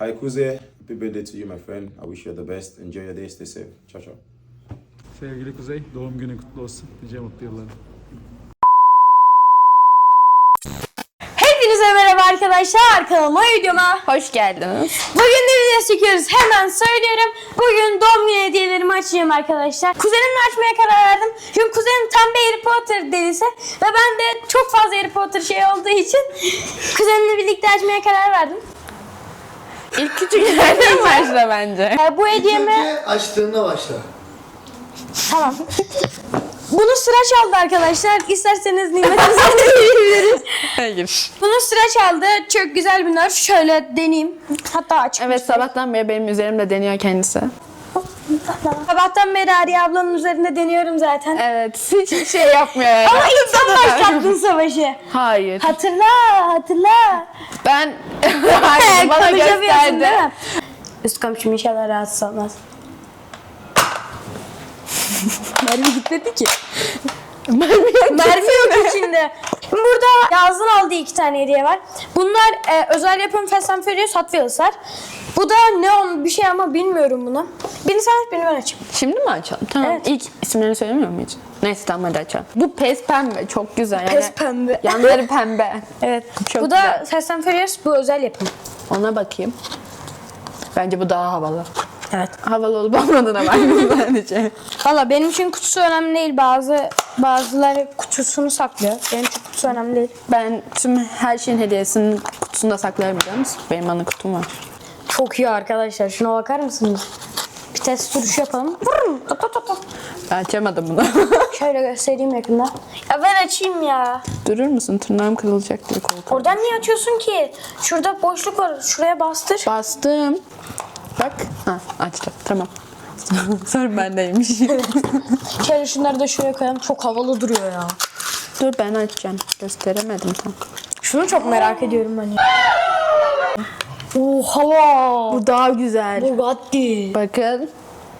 Hi, Kuze. Happy birthday to you, my friend. I wish you the best. Enjoy your day. Stay safe. Ciao, ciao. Sevgili Kuzey, doğum günün kutlu olsun. Nice mutlu yıllar. Hepinize merhaba arkadaşlar. Kanalıma videoma. Hoş geldiniz. Bugün de video çekiyoruz. Hemen söylüyorum. Bugün doğum günü hediyelerimi açacağım arkadaşlar. Kuzenimle açmaya karar verdim. Çünkü kuzenim tam bir Harry Potter delisi. Ve ben de çok fazla Harry Potter şey olduğu için kuzenimle birlikte açmaya karar verdim. İlk küçüklerden başla bence. Ee, bu hediyemi... Önce açtığında başla. Tamam. Bunu sıra çaldı arkadaşlar. İsterseniz nimetinizi verebiliriz. Hayır. Bunu sıra çaldı. Çok güzel bir nerf. Şöyle deneyeyim. Hatta aç. Evet sabahtan beri benim üzerimde deniyor kendisi. Sabahtan beri Arya ablanın üzerinde deniyorum zaten. Evet hiç şey yapmıyor yani. Ama ilk sen başlattın savaşı. Hayır. Hatırla, hatırla. Ben Hayır, bana gösterdi. değil mi? Üst komşum inşallah rahatsız olmaz. Mermi gitmedi ki. Mermi yok içinde. Burada Yaz'ın aldığı iki tane hediye var. Bunlar e, özel yapım Fast and Furious Hot Wheels'lar. Bu da neon bir şey ama bilmiyorum bunu. Birini sen aç, birini ben açayım. Şimdi mi açalım? Tamam. Evet. İlk isimlerini söylemiyor muyum hiç? Neyse tamam hadi açalım. Bu pes pembe çok güzel. Yani Pes pembe. Yanları pembe. Evet. Çok bu da güzel. Fast and Furious bu özel yapım. Ona bakayım. Bence bu daha havalı. Evet. Havalı olup olmadığına bakıyorum bence. Valla benim için kutusu önemli değil. Bazı bazıları kutusunu saklıyor. Benim için kutusu önemli değil. Ben tüm her şeyin hediyesinin kutusunda saklarım biliyor musun? Benim ana kutum var. Çok iyi arkadaşlar. Şuna bakar mısınız? Bir test duruşu yapalım. Vurun. Tut, tut, tut, tut. Ben açamadım bunu. Şöyle göstereyim yakında. Ya ver açayım ya. Durur musun? Tırnağım kırılacak diye korkuyorum. Oradan niye açıyorsun ki? Şurada boşluk var. Şuraya bastır. Bastım. Bak. Ha, açtım. Tamam. Sorun bendeymiş. Şöyle şunları da şuraya koyalım. Çok havalı duruyor ya. Dur ben açacağım. Gösteremedim tam. Şunu çok merak ediyorum ben ya. Oha. Bu daha güzel. Bugatti. Bakın.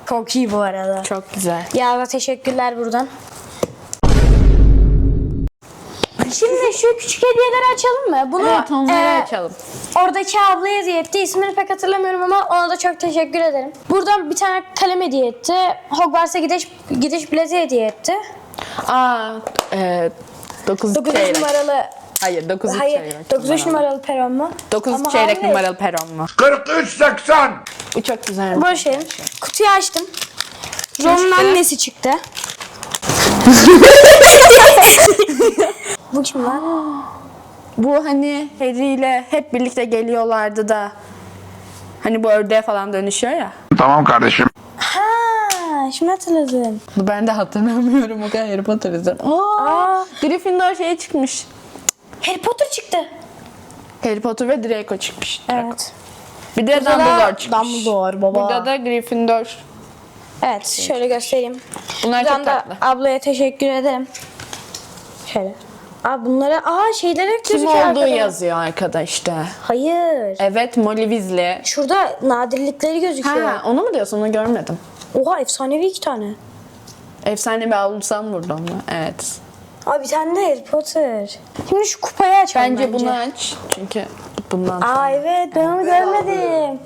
Çok iyi bu arada. Çok güzel. Ya teşekkürler buradan. Şimdi şu küçük hediyeleri açalım mı? Bunu Evet onları e, açalım. Oradaki abla hediye etti. İsmini pek hatırlamıyorum ama ona da çok teşekkür ederim. Buradan bir tane kalem hediye etti. Hogwarts'a gidiş gidiş bileti hediye etti. Aa, e, 9 9 çeyrek. numaralı Hayır 9 Hayır, çeyrek. 9 numaralı peron mu? 9 Ama çeyrek hayır. numaralı peron mu? 43.80. Bu çok güzel. Bu şey. Kutuyu açtım. Ron'un annesi çıktı. Bu kim lan? Bu hani Harry ile hep birlikte geliyorlardı da hani bu ördeğe falan dönüşüyor ya. Tamam kardeşim. Ha, şimdi hatırladım. Bu ben de hatırlamıyorum o kadar Harry Potter izledim. Aa, Aa, Gryffindor şeye çıkmış. Harry Potter çıktı. Harry Potter ve Draco çıkmış. Evet. Bir de Burada da Dumbledore çıkmış. Dumbledore baba. Burada da Gryffindor. Evet, şöyle göstereyim. Bunlar Buradan çok da tatlı. ablaya teşekkür ederim. Şöyle. Aa bunlara, aa şeylere Kim gözüküyor olduğu arkada. yazıyor arkada işte. Hayır. Evet Molly Weasley. Şurada nadirlikleri gözüküyor. Ha, onu mu diyorsun onu görmedim. Oha efsanevi iki tane. Efsane bir avlusam vurdu onu. Evet. Bir tane de Harry Potter. Şimdi şu kupayı açalım Bence, bence. bunu aç. Çünkü bundan Aa evet ben onu görmedim.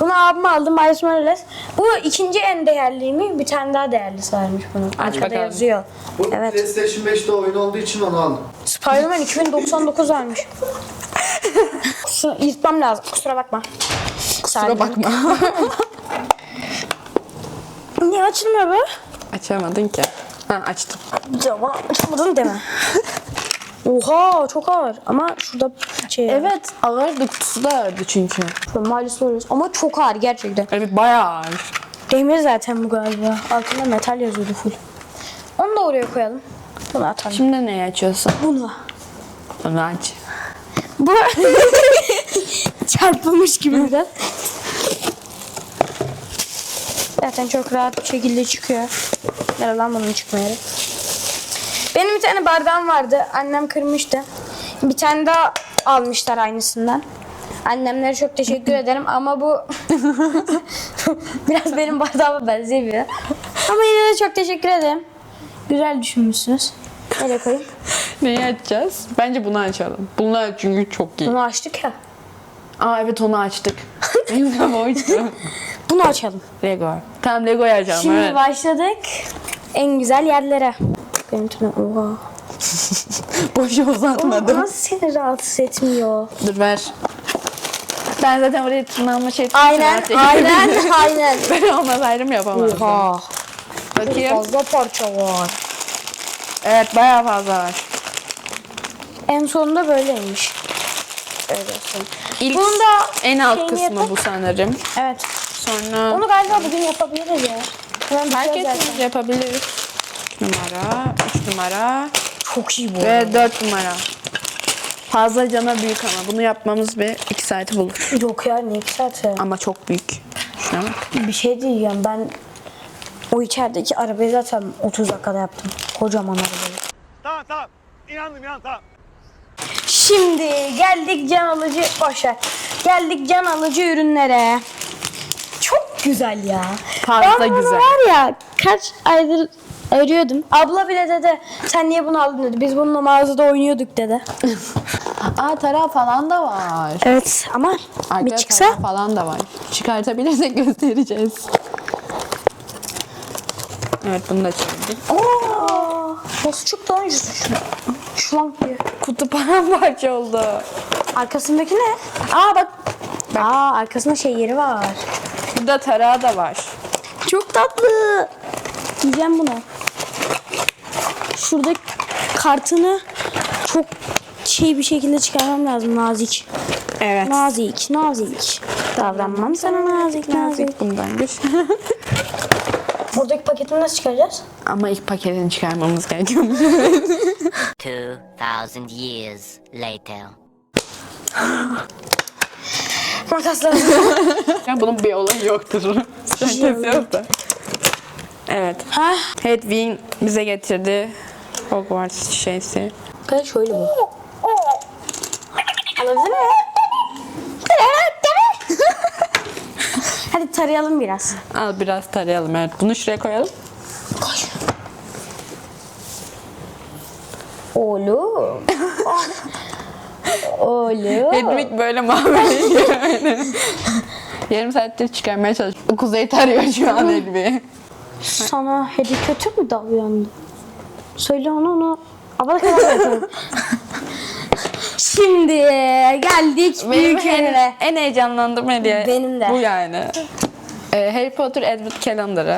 Bunu abime aldım Miles Morales. Bu ikinci en değerli mi? Bir tane daha değerlisi varmış bunun. Arkada bakalım. yazıyor. Bu Evet. PlayStation 5'te oyun olduğu için onu aldım. Spider-Man 2099 varmış. Kusura, yırtmam lazım. Kusura bakma. Kusura bakma. Niye açılmıyor bu? Açamadın ki. Ha açtım. Tamam. Açılmadın deme. Oha çok ağır ama şurada şey Evet ağırdı kutusu da ağırdı çünkü. Miles Morales ama çok ağır gerçekten. Evet bayağı ağır. Demir zaten bu galiba. Altında metal yazıyordu full. Onu da oraya koyalım. Bunu atalım. Şimdi neyi açıyorsun? Bunu. Onu aç. Bu çarpılmış gibi biraz. Zaten çok rahat bir şekilde çıkıyor. Nerede lan bunun çıkma yeri? Benim bir tane bardağım vardı. Annem kırmıştı. Bir tane daha almışlar aynısından. Annemlere çok teşekkür ederim ama bu biraz benim bardağıma benziyor. Ama yine de çok teşekkür ederim. Güzel düşünmüşsünüz. Nereye koyayım? Neyi açacağız? Bence bunu açalım. Bunu aç çünkü çok iyi. Bunu açtık ya. Aa evet onu açtık. Benim de oydu. Bunu açalım. Lego. Tamam Lego yapacağım. Şimdi evet. başladık en güzel yerlere. Benim tüne oha. Boşa uzatmadım. nasıl seni rahatsız etmiyor? Dur ver. Ben zaten oraya tırnağıma şey Aynen, aynen, aynen. Ben olmasaydım yapamazdım. Oha. Bakayım. Fazla parça var. Evet bayağı fazla var. En sonunda böyleymiş. Öyle olsun. İlk Bunun da en alt kısmı yapıp- bu sanırım. Evet. Sonra Onu galiba bugün yapabiliriz ya. Hemen bitiyor etmez zaten. yapabiliriz. 3 numara, 3 numara Çok iyi bu. ve 4 numara. Fazla cana büyük ama bunu yapmamız bir 2 saati bulur. Yok ya ne ya. Ama çok büyük. Şuna bak. Bir şey diyeceğim ben o içerideki arabayı zaten 30 dakikada yaptım. Kocaman arabayı. Tamam tamam. İnandım inandım tamam. Şimdi geldik can alıcı boşver. Geldik can alıcı ürünlere. Güzel ya. Fazla ben bunu güzel. var ya kaç aydır arıyordum. Abla bile dedi sen niye bunu aldın dedi. Biz bununla mağazada oynuyorduk dedi. Aa tarağı falan da var. Evet ama bir Arkada çıksa tarağı falan da var. Çıkartabilirsek göstereceğiz. Evet bunu da çevirdik. Aa, nasıl çıktı lan şu? Şu lan diye. Kutu paramparça oldu. Arkasındaki ne? Aa bak. Aa arkasında şey yeri var. Burada tarağı da var. Çok tatlı. Yiyeceğim bunu. Şurada kartını çok şey bir şekilde çıkarmam lazım nazik. Evet. Nazik, nazik. Davranmam sana nazik, nazik. Bundan bir. Buradaki paketini nasıl çıkaracağız? Ama ilk paketini çıkarmamız gerekiyor. 2000 years later. Makasla. ya bunun bir olayı yoktur. Herkes yok da. Evet. ha? Hedwig bize getirdi. Hogwarts şeysi. Gel şöyle bu. Alabilir mi? Hadi tarayalım biraz. Al biraz tarayalım. Evet. Bunu şuraya koyalım. Koş. Oğlum. Oğlum. Hedwig böyle. Aynen. Yarım saattir çıkarmaya çalışıyor. Kuzey tarıyor şu an Hedwig. Sana hediye kötü mü davrandı? Söyle onu onu. Abla kadar yapalım. Şimdi geldik Benim büyük en, yerine. en heyecanlandığım hediye Benim de. bu yani. Ee, Harry Potter Edward Calendar'ı.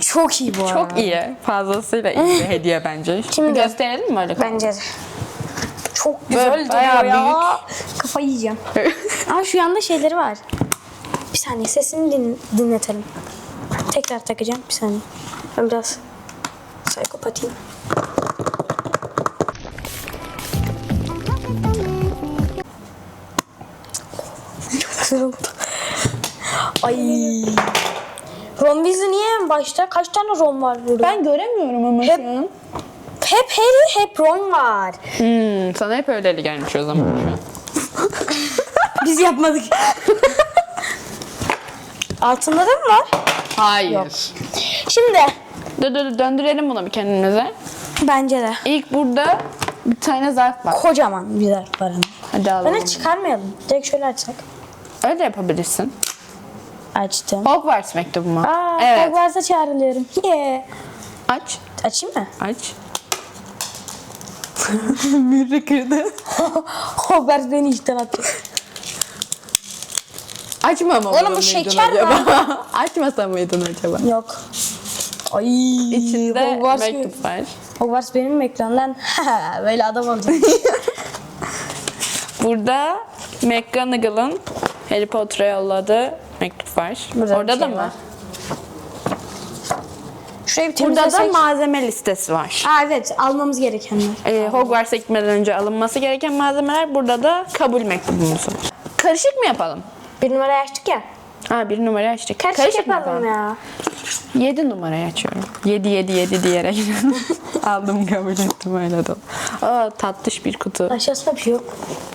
Çok iyi bu arada. Çok iyi. Fazlasıyla iyi bir hediye bence. Şimdi- gösterelim mi öyle? Bence de. Çok güzel Böyle duruyor bayağı ya. Kafayı yiyeceğim. Aa şu yanda şeyleri var. Bir saniye sesini din- dinletelim. Tekrar takacağım bir saniye. Ben biraz psikopatiyim. Çok güzel oldu. Ay. Ron Weasley niye en başta? Kaç tane Ron var burada? Ben göremiyorum ama Hep- şu an. Hep Harry, hep Ron var. Hmm, sana hep öyleli gelmiş o zaman. Biz yapmadık. Altında da mı var? Hayır. Şimdi Dur dur dur, döndürelim bunu bir kendimize. bence de İlk burada bir tane zarf var. kocaman bir zarf var. Hadi alalım. Bana çıkarmayalım. Direkt şöyle açsak. Öyle yapabilirsin. Açtım. Hogwarts mektubu mu? Aa, evet. Hogwarts'a çağrılıyorum. Yeah. Aç. Açayım mı? Aç. Mürre kırdı. Hogwarts beni işten attı. Açmama Oğlum bu şeker acaba? Açmasa mıydın acaba? Yok. Ay. İçinde Hogwarts, mektup var. Hogwarts benim ekrandan. Böyle adam olacak. Burada McGonagall'ın Harry Potter'a yolladığı mektup var. Burada Orada şey da mı? var. Şurayı bir Burada da temizlesek. malzeme listesi var. Aa, evet almamız gerekenler. Ee, Hogwarts'a gitmeden önce alınması gereken malzemeler burada da kabul mektubumuz var. Karışık mı yapalım? Bir numarayı açtık ya. Ha bir numarayı açtık. Karışık, mı yapalım ya. 7 numarayı açıyorum. 7 7 7 diyerek aldım kabul ettim öyle de. Aa tatlış bir kutu. Aşağısında bir şey yok.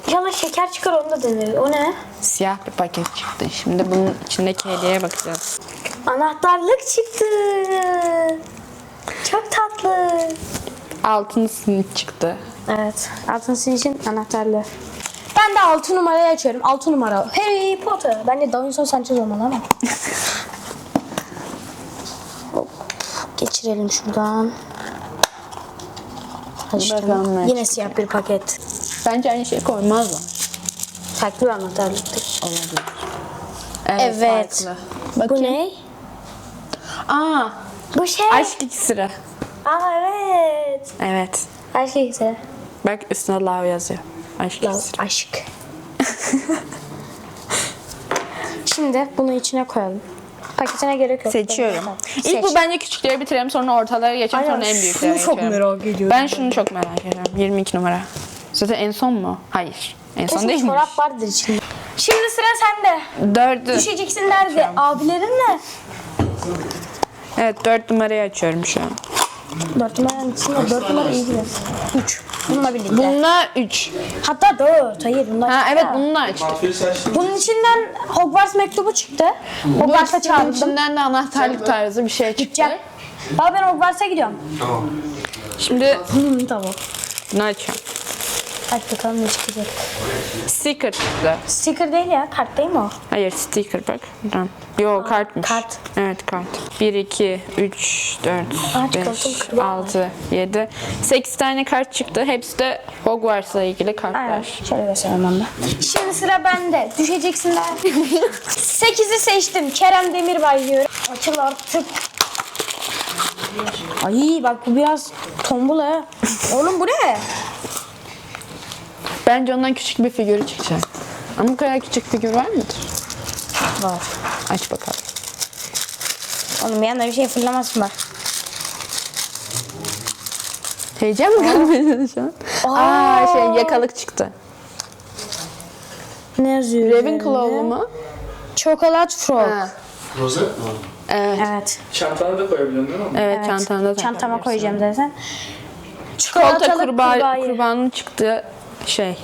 İnşallah şeker çıkar onu da deneriz. O ne? Siyah bir paket çıktı. Şimdi bunun içindeki hediyeye bakacağız. Anahtarlık çıktı. Çok tatlı. Altın simit çıktı. Evet. Altın için anahtarlı. Ben de 6 numarayı açıyorum. 6 numara. Harry Potter. Ben de Davinson Sanchez olmalı ama. Hop. Geçirelim şuradan. Açtım. Bakalım ne Yine siyah bir paket. Bence aynı şeyi koymazlar. Farklı bir anahtarlıktır. Olabilir. Evet. farklı. Bu Bakayım. ne? Aa, Bu şey. aşk iksiri. Aa evet. Evet. Aşk ikisi. Bak üstüne love yazıyor. Aşk iksiri. Aşk. Şimdi bunu içine koyalım. Paketine gerek yok. Seçiyorum. Seç. İlk bu bence küçükleri bitirelim sonra ortalara geçelim sonra en büyükleri şunu çok geçelim. merak ediyorum Ben şunu çok merak ediyorum. 22 numara. Zaten en son mu? Hayır. En son Kesin değilmiş. çorap vardır içinde. Şimdi sıra sende. Dördü. Düşeceksin nerede? Abilerinle. Evet dört numarayı açıyorum şu an. Dört numaranın içinde. Dört numara iyi gider. Üç. Bununla birlikte. Bunlar üç. Hatta dört. Hayır bunlar. Ha evet bununla açtık. Bunun içinden Hogwarts mektubu çıktı. Hogwarts'a Bunun çağırdım. içinden de anahtarlık tarzı bir şey çıktı. Gideceğim. Baba ben Hogwarts'a gidiyorum. Şimdi Hı, tamam. bunu açıyorum. Aç bakalım ne çıkacak. Sticker çıktı. Sticker değil ya. Kart değil mi o? Hayır sticker bak. Buradan. Yo kartmış. kart. Evet kart. 1, 2, 3, 4, Aa, 5, çikolatalı kulağı 6, 7. 8 tane kart çıktı. Hepsi de Hogwarts'la ilgili Aynen. kartlar. Şöyle göstereyim ben de. Şimdi sıra bende. Düşeceksin daha. 8'i seçtim. Kerem Demirbay diyorum. Açıl artık. Ay bak bu biraz tombul ha. Oğlum bu ne? Bence ondan küçük bir figürü çıkacak. Ama bu kadar küçük figür var mıdır? Var. Aç bakalım. Oğlum bir anda bir şey fırlamasın bak. Heyecan mı gelmedi şu an? Aa şey yakalık çıktı. Ne yazıyor? Ravenclaw'lu mu? Çokolat frog. Ha. Rozet mi? Evet. Evet. Çantana da koyabiliyorsun değil mi? Evet, çantanda Çantama koyacağım zaten. Çikolata Çikolatalı kurbağa, kurbanın çıktığı şey.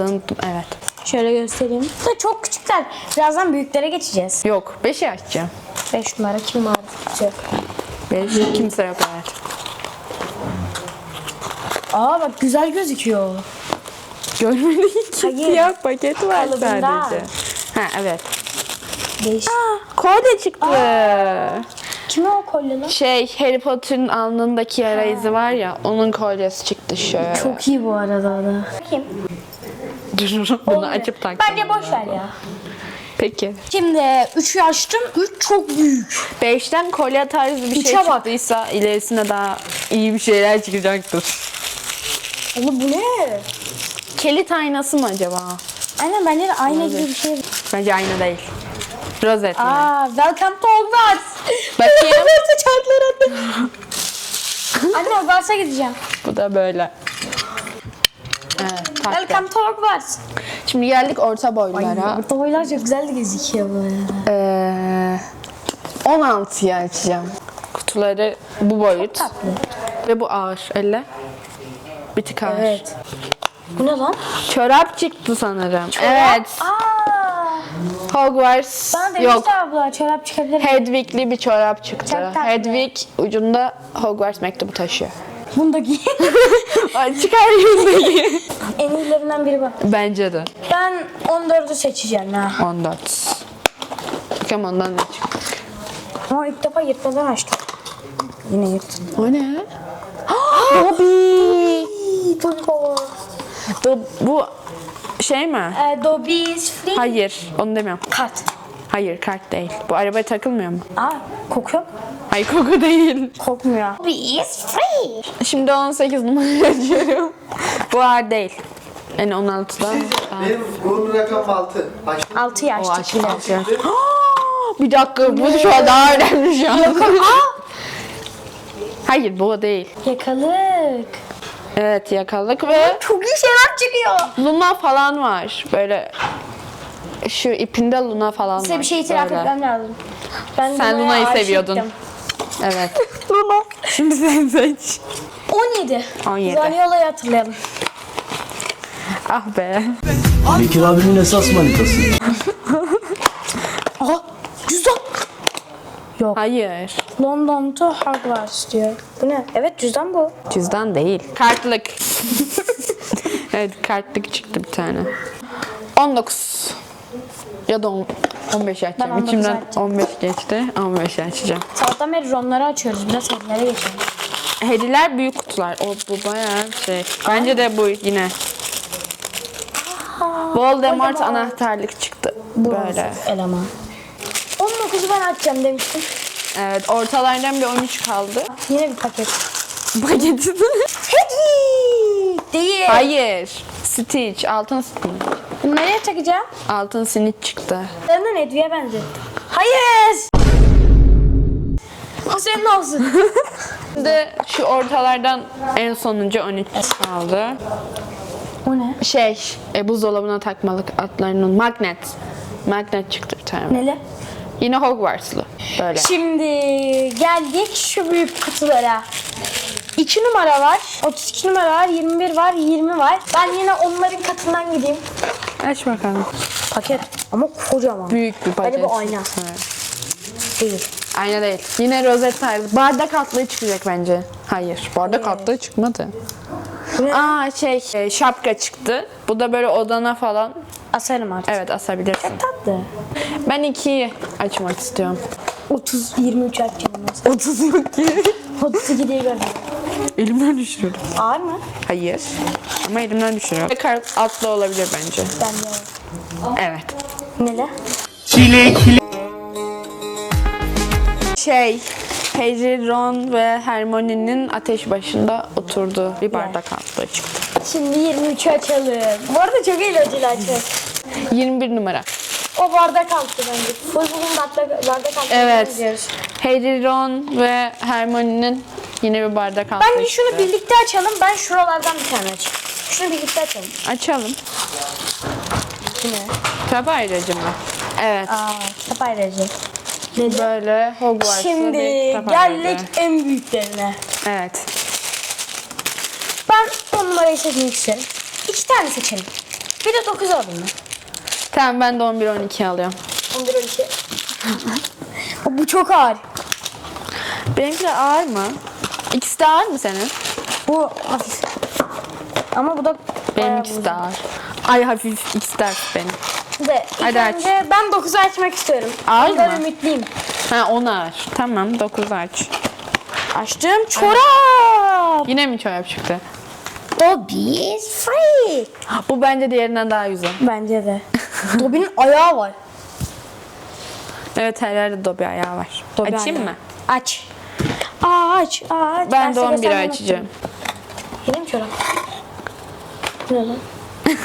Unuttum. Evet. Şöyle göstereyim. Da çok küçükler. Birazdan büyüklere geçeceğiz. Yok. Beşi açacağım. 5 numara kim var? Yok. Beş. Kimse yok evet. Aa bak güzel gözüküyor. Görmedik ki. Hayır. Siyah paket var Kalıbında. sadece. Ha evet. Değişik. Kolye çıktı. Kime o kolye lan? Şey Harry Potter'ın alnındaki yara izi var ya onun kolyesi çıktı şöyle. Çok iyi bu arada da. Bakayım. Dur bunu açıp tak. Bence boş ver ya. Peki. Şimdi 3'ü açtım. 3 çok büyük. Beşten kolye tarzı bir şey Üçe bak. çıktıysa ilerisinde daha iyi bir şeyler çıkacaktır. Oğlum bu ne? Kilit aynası mı acaba? Aynen bence de ayna gibi bir şey. Bence ayna değil. Rozet mi? Aa, welcome to Hogwarts. Bakayım. Hogwarts'a çarklar attı. Anne Hogwarts'a gideceğim. Bu da böyle. Evet, taktım. Welcome to Hogwarts. Şimdi geldik orta boylara. Burada boylar çok güzel gözüküyor bu arada. Ee, 16'yı açacağım. Kutuları bu boyut. Ve bu ağır. Elle. Bir tık ağır. Evet. Bu ne lan? Çorap çıktı sanırım. Evet. Aa, Hogwarts bana demişti yok. abla çorap çıkabilir. Hedwig'li bir çorap çıktı. Çok tatlı. Hedwig ucunda Hogwarts mektubu taşıyor. Bunu da giy. Ay çıkar yüzündeki. en iyilerinden biri bu. Bence de. Ben 14'ü seçeceğim ha. 14. Bakalım ondan ne çıktı. Ama ilk defa yırtmadan açtım. Yine yırttım. O ne? Dobby. Turbo. Do- bu şey mi? Ee, Dobby is free. Hayır, onu demiyorum. Kart. Hayır, kart değil. Bu arabaya takılmıyor mu? Aa kokuyor. mu? Hayır, koku değil. Kokmuyor. Dobby is free. Şimdi 18 numarayı açıyorum. bu ağır değil. Yani 16'dan. Benim bunun rakam 6. Açtım. 6 yaş O çıkıyor. açtı. Bir dakika, bu şu an daha önemli şu an. Hayır, bu o değil. Yakalık. Evet, yakalık ve Çok iyi şeyler çıkıyor. Luna falan var. Böyle şu ipinde Luna falan Size var. bir şey itiraf Böyle. etmem lazım. Ben Sen Luna'ya Luna'yı aşıktım. seviyordun. Evet. Luna. Şimdi sen seç. 17. 17. Zaniola'yı hatırlayalım. Ah be. Bekir abinin esas manitası. Aha cüzdan. Hayır. London to Hogwarts diyor. Bu ne? Evet cüzdan bu. Cüzdan değil. Kartlık. Evet kartlık çıktı bir tane. 19. Ya da on- 15 açacağım. 19 İçimden açacağım. 15 geçti. 15 açacağım. Sabahtan beri ronları açıyoruz. Biraz hediyelere geçelim. Hediyeler büyük kutular. O bu bayağı şey. Bence de bu yine. Voldemort anahtarlık çıktı. Böyle. Eleman. 19'u ben açacağım demiştim. Evet ortalardan bir 13 kaldı. Yine bir paket. Paketi Peki. Değil. Hayır. Stitch. Altın Stitch. Nereye takacağım? Altın Snitch çıktı. Senden Edwi'ye benzettim. Hayır. O senin olsun. Şimdi şu ortalardan en sonuncu 13 kaldı. o ne? Şey, e, buzdolabına takmalık atlarının magnet. Magnet çıktı bir tane. Neli? Yine Hogwarts'lı. Böyle. Şimdi geldik şu büyük kutulara. 2 numara var, 32 numara var, 21 var, 20 var. Ben yine onların katından gideyim. Aç bakalım. Paket ama kocaman. Büyük bir paket. Bu ayna. Evet. Değil. Ayna değil. Yine rozet tarzı. Bardak altlığı çıkacak bence. Hayır. Bardak altlığı çıkmadı. Aa şey, e, şapka çıktı. Bu da böyle odana falan. Asarım artık. Evet asabilirsin. Tatlı. Ben ikiyi açmak istiyorum. 30, 23 açacağım. mesela. 30 yok ki. 32 diye gördüm. Elimden düşürüyorum. Ağır mı? Hayır. Ama elimden düşürüyorum. Kart altlı olabilir bence. Bence Evet. Neli? Şey, Harry, Ron ve Hermione'nin ateş başında oturduğu bir bardak altlığı çıktı. Şimdi 23'ü açalım. Bu arada çok eğlenceli açmak. 21 numara. O bardak altı bence. Full bugün bardak, bardak altı Evet. gidiyoruz. Harry, Ron ve Hermione'nin yine bir bardak altlığı Bence şunu çıktı. birlikte açalım. Ben şuralardan bir tane açayım. Şunu birlikte açalım. Açalım. Bu ne? Kitap ayrıcı mı? Evet. Aa, kitap ayrıcı. Böyle Hogwarts'lı Şimdi bir kitap geldik en büyüklerine. Evet. Ben on numarayı seçmek istiyorum. İki tane seçelim. Bir de 9 alayım ben. Tamam ben de 11-12 alıyorum. 11 12. Bu çok ağır. Benimki de ağır mı? İkisi de ağır mı senin? Bu hafif. Ama bu da Benimkisi de ağır. Ay hafif ikisi de hafif benim. de. Hadi aç. önce ben 9'u açmak istiyorum. Ağır Ondan mı? ümitliyim. Ha 10 ağır. Tamam 9 aç. Açtım. Çorap. Yine mi çorap çıktı? Dobby is free. Bu bence diğerinden daha güzel. Bence de. Dobby'nin ayağı var. Evet her yerde Dobby ayağı var. Dobby Açayım ayağı. mı? Aç. Aa, aç. Aa, aç. Ben de size 11'i göstermeyi açacağım. unuttum. Yine mi çorap? Ne lan?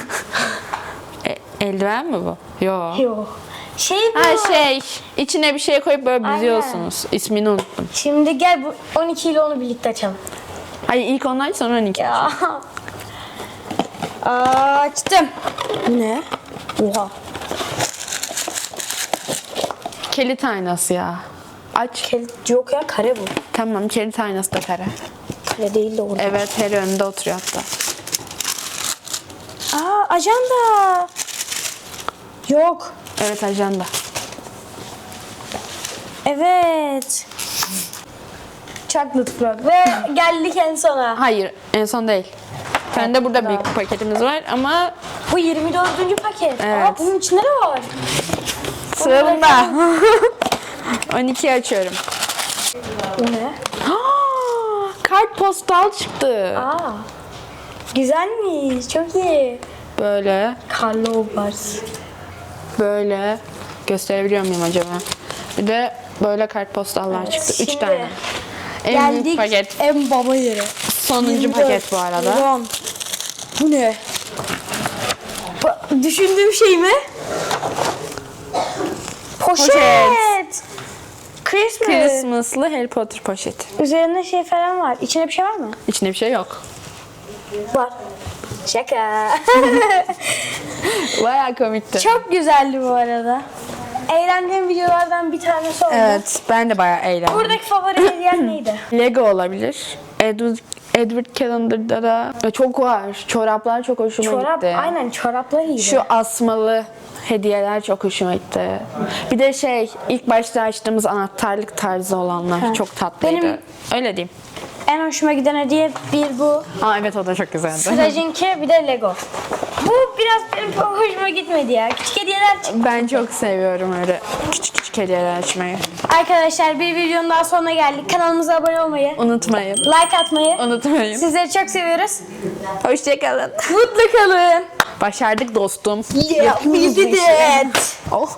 E, eldiven mi bu? Yo. Yok. Şey bu. Ha şey, içine bir şey koyup böyle Aynen. büzüyorsunuz. İsmini unuttum. Şimdi gel bu 12 ile onu birlikte açalım. Hayır ilk onu aç sonra 12. Ya. Açtım. Bu ne? Oha. Kilit aynası ya. Aç. Kilit yok ya kare bu. Tamam kilit aynası da kare. Kare değil de orada. Evet her önünde oturuyor hatta. Aa ajanda. Yok. Evet ajanda. Evet. Chocolate Frog. Ve geldik en sona. Hayır en son değil. Ben de burada büyük bir paketimiz var ama Bu 24. paket. Evet. Aa bunun içinde ne var? sığında. 12 açıyorum. Bu ne? Kart postal çıktı. Aa. Güzelmiş. Çok iyi. Böyle, Carlo Hogwarts. böyle. Gösterebiliyor muyum acaba? Bir de böyle kartpostallar çıktı. 3 şimdi tane. En büyük Geldik paket. en baba yere. Sonuncu 24 paket bu arada. Bu ne? Düşündüğüm şey mi? Poşet. Poşet. Christmas. Christmas'lı Harry Potter poşeti. Üzerinde şey falan var. İçinde bir şey var mı? İçinde bir şey yok. Var. Şaka. Bayağı komikti. Çok güzeldi bu arada. Eğlendiğim videolardan bir tanesi oldu. Evet, ben de bayağı eğlendim. Buradaki favori hediyen neydi? Lego olabilir. Edward, Edward Calendar'da da çok var. Çoraplar çok hoşuma Çorap, gitti. aynen çoraplar iyiydi. Şu asmalı hediyeler çok hoşuma gitti. Bir de şey ilk başta açtığımız anahtarlık tarzı olanlar çok tatlıydı. Benim- Öyle diyeyim. En hoşuma giden hediye bir bu. Aa evet o da çok güzeldi. Sıracınki bir de Lego. Bu biraz benim hoşuma gitmedi ya. Küçük hediyeler çıktı. Ben çok seviyorum öyle küçük hediyeler açmayı. Arkadaşlar bir videonun daha sonuna geldik. Kanalımıza abone olmayı, Unutmayın. like atmayı. Unutmayın. Sizleri çok seviyoruz. Hoşçakalın. Mutlu kalın. Başardık dostum. Yeah, we did it. Oh.